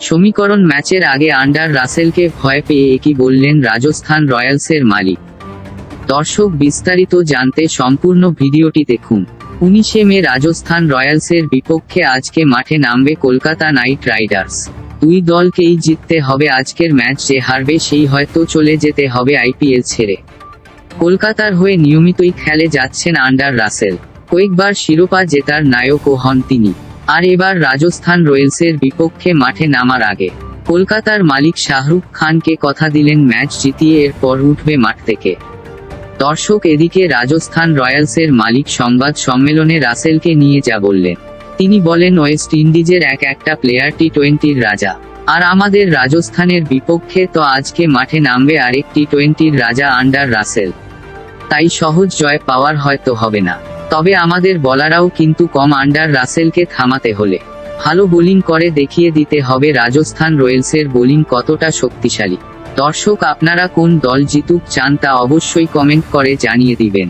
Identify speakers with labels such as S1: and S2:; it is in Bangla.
S1: সমীকরণ ম্যাচের আগে আন্ডার রাসেলকে ভয় পেয়ে একই বললেন রাজস্থান রয়্যালসের মালিক। দর্শক বিস্তারিত জানতে সম্পূর্ণ ভিডিওটি দেখুন। উনিশে মে রাজস্থান রয়্যালসের বিপক্ষে আজকে মাঠে নামবে কলকাতা নাইট রাইডার্স। দুই দলকেই জিততে হবে আজকের ম্যাচ, যে হারবে সেই হয়তো চলে যেতে হবে আইপিএল ছেড়ে। কলকাতার হয়ে নিয়মিতই খেলে যাচ্ছেন আন্ডার রাসেল। কয়েকবার শিরোপা জেতার নায়কও হন তিনি। আর এবার রাজস্থান রয়্যালসের বিপক্ষে মাঠে নামার আগে। কলকাতার মালিক শাহরুখ খানকে কথা দিলেন ম্যাচ জিতিয়ে এরপর উঠবে মাঠ থেকে। দর্শক এদিকে রাজস্থান রয়্যালসের মালিক সংবাদ সম্মেলনে রাসেলকে নিয়ে যা বললেন। তিনি বলেন, ওয়েস্ট ইন্ডিজের এক একটা প্লেয়ার টি টোয়েন্টির রাজা। আর আমাদের রাজস্থানের বিপক্ষে তো আজকে মাঠে নামবে আরেক টি টোয়েন্টির রাজা আন্ডার রাসেল। তাই সহজ জয় পাওয়ার হয়তো হবে না। তবে আমাদের বলারাও কিন্তু কম আন্ডার রাসেলকে থামাতে হলে। ভালো বোলিং করে দেখিয়ে দিতে হবে রাজস্থান রয়্যালসের বোলিং কতটা শক্তিশালী। দর্শক, আপনারা কোন দল জিতুক চান তা অবশ্যই কমেন্ট করে জানিয়ে দিবেন।